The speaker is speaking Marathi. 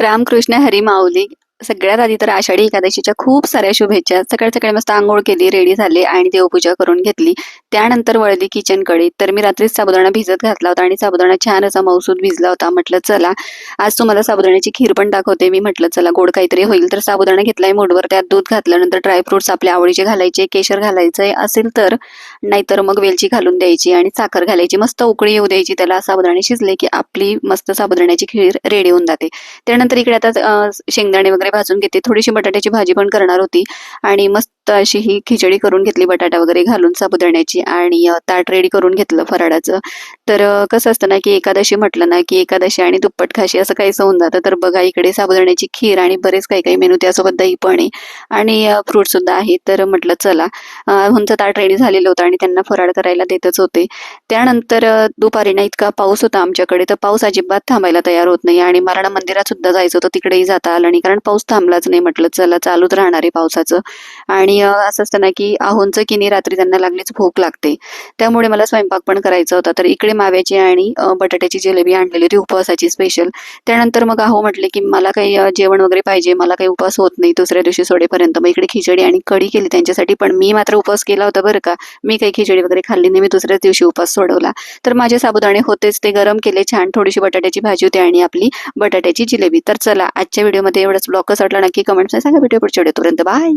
रामकृष्ण हरी माऊली. सगळ्यात आधी तर आषाढी एकादशीच्या खूप साऱ्या शुभेच्छा. सकाळ सकाळी मस्त आंघोळ केली रेडी झाले आणि देवपूजा करून घेतली. त्यानंतर वळली किचनकडे. तर मी रात्रीच साबुदाणा भिजत घातला होता आणि साबुदाणा छान असा मौसूद भिजला होता. म्हटलं चला आज तुम्हाला साबुदाण्याची खीर पण दाखवते. मी म्हटलं चला गोड काहीतरी होईल. तर साबुदाणा घेतलाय मोडवर. त्यात दूध घातलं नंतर ड्रायफ्रुट्स आपल्या आवडीचे घालायचे केशर घालायचंय. असेल तर नाहीतर मग वेलची घालून द्यायची आणि साखर घालायची. मस्त उकळी येऊ द्यायची त्याला. साबुदाणे शिजले की आपली मस्त साबुदाण्याची खीर रेडी होऊन जाते. त्यानंतर इकडे आता शेंगदाणे वगैरे भाजून घेते. थोडीशी बटाट्याची भाजी पण करणार होती. आणि मस्त अशी ही खिचडी करून घेतली बटाटा वगैरे घालून साबुदाण्याची आणि ताट रेडी करून घेतलं फराळाचं. तर कसं असतं ना की एकादशी म्हटलं ना की एकादशी आणि दुप्पट खाशी असं काहीच होऊन जातं. तर बघा इकडे साबुदाण्याची खीर आणि बरेच काही काही मेनू त्यासोबत दही पण आहे. आणि फ्रूट सुद्धा आहे. तर म्हटलं चला अं, ताट रेडी झालेलं होतं आणि त्यांना फराळ करायला देतच होते. त्यानंतर दुपारी ना इतका पाऊस होता आमच्याकडे तर पाऊस अजिबात थांबायला तयार होत नाही. आणि माराणा मंदिरात सुद्धा जायचं होतं तिकडेही जाता आलं नाही. कारण पाऊस थांबलाच नाही म्हटलं चला चालूच राहणार आहे पावसाचं. आणि असं असतं ना की आहोंचं की नाही रात्री त्यांना लागलीच भूक लागते. त्यामुळे मला स्वयंपाक पण करायचा होता. तर इकडे माव्याची आणि बटाट्याची जिलेबी आणलेली होती उपवासाची स्पेशल त्यानंतर मग आहो म्हटले की मला काही जेवण वगैरे पाहिजे मला काही उपवास होत नाही दुसऱ्या दिवशी सोडेपर्यंत. मग इकडे खिचडी आणि कढी केली त्यांच्यासाठी पण मी मात्र उपवास केला होता बरं का. मी काही खिचडी वगैरे खाल्ली नाही मी दुसऱ्याच दिवशी उपवास सोडवला. तर माझे साबुदाणे होतेच ते गरम केले छान थोडीशी बटाट्याची भाजी होती आणि आपली बटाट्याची जिलेबी. तर चला आजच्या व्हिडिओमध्ये एवढंच. ब्लॉग कसा वाटला नक्की कमेंट्स सांगा. व्हिडिओ पुढच्या व्हिडिओपर्यंत बाय